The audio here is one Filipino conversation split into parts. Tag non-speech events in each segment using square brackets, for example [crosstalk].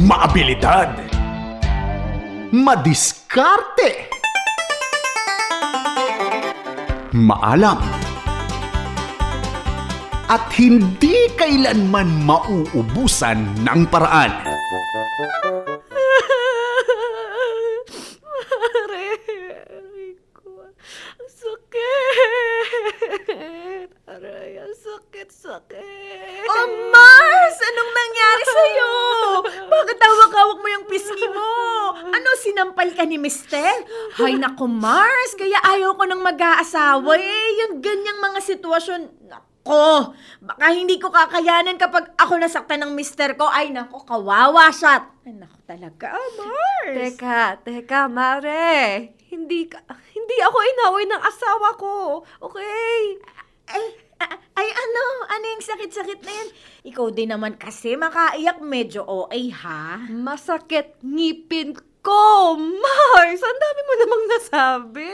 maabilidad, madiskarte, maalam, at hindi kailanman mauubusan ng paraan. Ang sakit. Aray, sakit, sakit. Oh, Mars! Anong nangyari sa'yo? Bakit hawak-hawak mo yung pisngi mo? Ano, sinampal ka ni Mister? Hay nako, Mars! Kaya ayaw ko nang mag-aasawa eh. Yung ganyang mga sitwasyon, nako, baka hindi ko kakayanan kapag ako nasaktan ng Mister ko. Ay nako, kawawa siya. Ay nako talaga, Mars! Teka, teka, Mare. Hindi ka, hindi ako inaway ng asawa ko. Okay? Ay, ay ano? Ano yung sakit-sakit na yan? Ikaw din naman kasi makaiyak medyo OA ha? Masakit ngipin ko, Mars. Ang dami mo namang nasabi.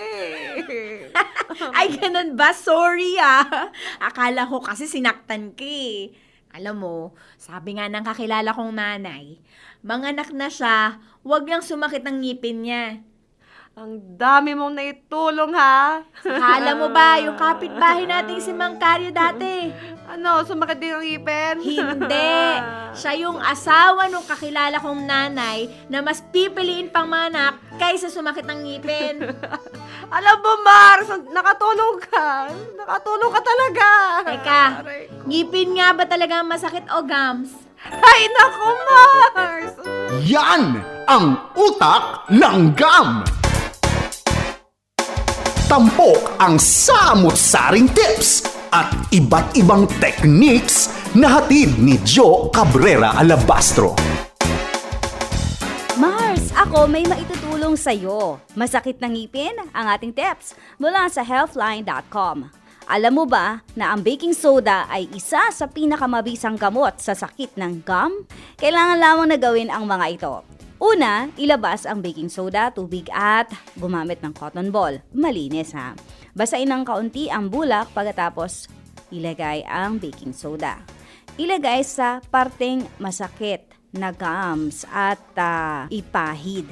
[laughs] Ay, ganun ba? Sorry ah. Akala ko kasi sinaktan ka eh. Alam mo, sabi nga ng kakilala kong nanay, manganak na siya, wag lang sumakit ang ngipin niya. Ang dami mong naitulong, ha? Akala mo ba, yung kapitbahay nating si Mang Carlo dati? Ano, sumakit din ang ngipin? Hindi. [laughs] Siya yung asawa nung kakilala kong nanay na mas pipiliin pang manak kaysa sumakit ng ngipin. [laughs] Alam mo, Mars, nakatulong ka. Nakatulong ka talaga. Teka, ngipin nga ba talaga masakit o gums? [laughs] Ay, naku, Mars. Yan ang utak ng gam! Tampok ang samot-saring tips at iba't ibang techniques na hatid ni Joe Cabrera Alabastro. Mars, ako may maitutulong sa'yo. Masakit ng ngipin ang ating tips mula sa healthline.com. Alam mo ba na ang baking soda ay isa sa pinakamabisang gamot sa sakit ng gum? Kailangan lamang na gawin ang mga ito. Una, ilabas ang baking soda, tubig at gumamit ng cotton ball. Malinis ha. Basain ng kaunti ang bulak pagkatapos ilagay ang baking soda. Ilagay sa parteng masakit na gums at ah, ipahid.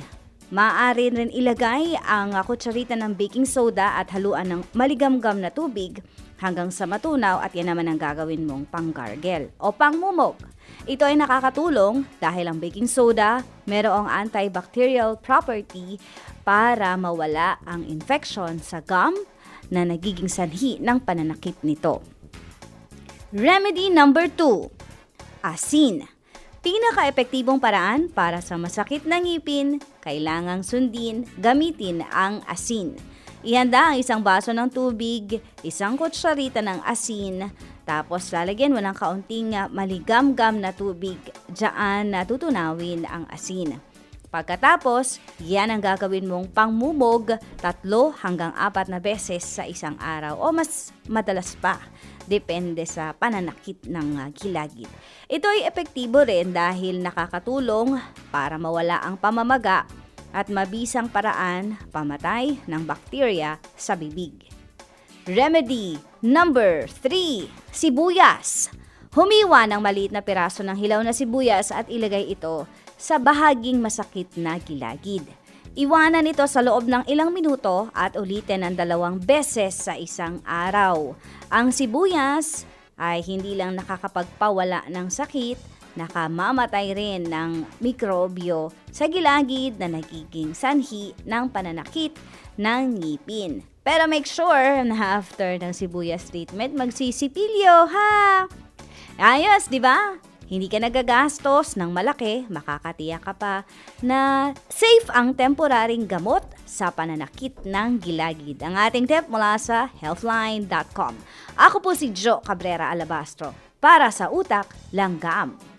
Maaari rin ilagay ang ah, kutsarita ng baking soda at haluan ng maligamgam na tubig hanggang sa matunaw at yan naman ang gagawin mong panggargle o pangmumog. Ito ay nakakatulong dahil ang baking soda merong antibacterial property para mawala ang infection sa gum na nagiging sanhi ng pananakit nito. Remedy number 2. Asin. Pinaka-epektibong paraan para sa masakit na ngipin, kailangang sundin, gamitin ang asin. Ihanda ang isang baso ng tubig, isang kutsarita ng asin, tapos lalagyan mo ng kaunting ah, maligam-gam na tubig. Diyan na tutunawin ang asin. Pagkatapos, yan ang gagawin mong pangmumog tatlo hanggang apat na beses sa isang araw o mas madalas pa. Depende sa pananakit ng ah, gilagid. Ito ay epektibo rin dahil nakakatulong para mawala ang pamamaga at mabisang paraan pamatay ng bakterya sa bibig. Remedy number 3. Sibuyas. Humiwa ng maliit na piraso ng hilaw na sibuyas at ilagay ito sa bahaging masakit na gilagid. Iwanan ito sa loob ng ilang minuto at ulitin ng dalawang beses sa isang araw. Ang sibuyas ay hindi lang nakakapagpawala ng sakit, nakamamatay rin ng mikrobyo sa gilagid na nagiging sanhi ng pananakit ng ngipin. Pero make sure na after ng sibuyas treatment, magsisipilyo ha! Ayos, di ba? Hindi ka nagagastos ng malaki, makakatiyak ka pa na safe ang temporaring gamot sa pananakit ng gilagid. Ang ating tip mula sa healthline.com. Ako po si Jo Cabrera Alabastro para sa Utak Langgam.